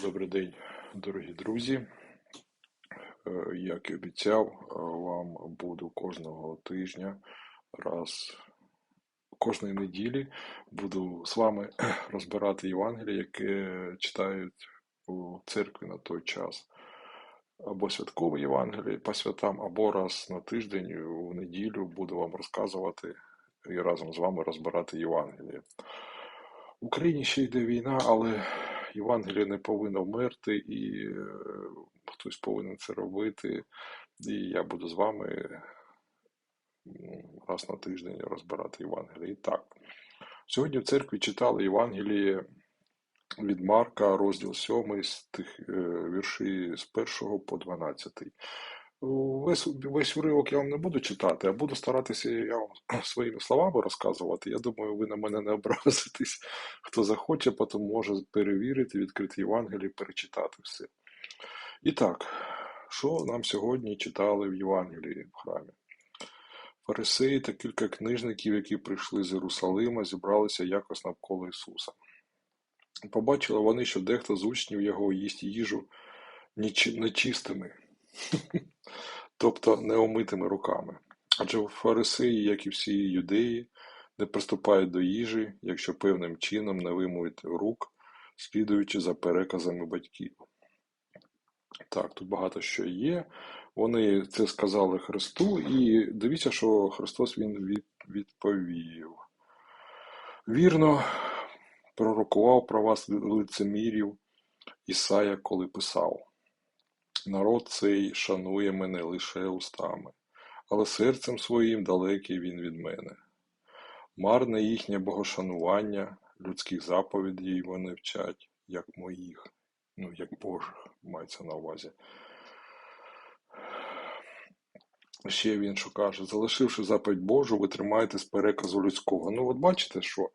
Добрий день, дорогі друзі. Е, Як і обіцяв, е, вам буду кожного тижня, раз кожної неділі буду з вами розбирати Євангеліє, яке читають у церкві на той час. Або святкове Євангеліє по святам, або раз на тиждень у неділю буду вам розказувати і разом з вами розбирати Євангеліє. В Україні ще йде війна, але Євангеліє не повинно вмерти, і е, хтось повинен це робити. І я буду з вами раз на тиждень розбирати Євангеліє. І так, сьогодні в церкві читали Євангеліє від Марка, розділ 7, з е, вірші з 1 по 12. Весь, весь уривок я вам не буду читати, а буду старатися я вам своїми словами розказувати. Я думаю, ви на мене не образитесь. Хто захоче, потім може перевірити, відкрити Євангеліє, перечитати все. І так, що нам сьогодні читали в Євангелії в храмі? Фарисеї та кілька книжників, які прийшли з Єрусалима, зібралися якось навколо Ісуса. Побачили вони, що дехто з учнів його їсть їжу нечистими, тобто неомитими руками. Адже фарисеї, як і всі юдеї, не приступають до їжі, якщо певним чином не вимують рук, слідуючи за переказами батьків. Так, тут багато що є. Вони це сказали Христу, і дивіться, що Христос він відповів. Вірно пророкував про вас лицемірів Ісая, коли писав. Народ цей шанує мене лише устами, але серцем своїм далекий він від мене. Марне їхнє богошанування, людських заповідей вони вчать, як моїх, ну, як Божих, мається на увазі. Ще він що каже, залишивши заповідь Божу, ви тримаєтесь переказу людського. Ну, от бачите, що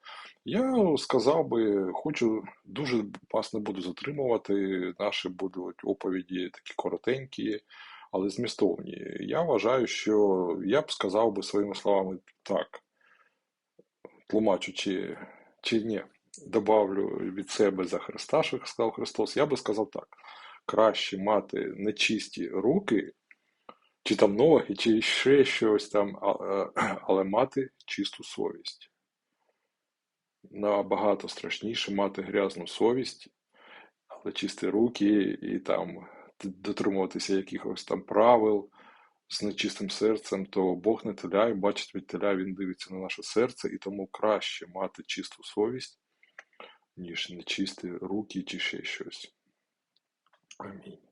я сказав би, хочу дуже вас не буду затримувати. Наші будуть оповіді такі коротенькі, але змістовні. Я вважаю, що я б сказав би своїми словами так, тлумачу, чи, чи ні, добавлю від себе за Христа, що сказав Христос, я би сказав так: краще мати нечисті руки чи там ноги, чи ще щось там, е, але мати чисту совість. Набагато страшніше мати грязну совість, але чисті руки і там дотримуватися якихось там правил з нечистим серцем, то Бог не теля і бачить від теля, він дивиться на наше серце, і тому краще мати чисту совість, ніж нечисті руки чи ще щось. Амінь.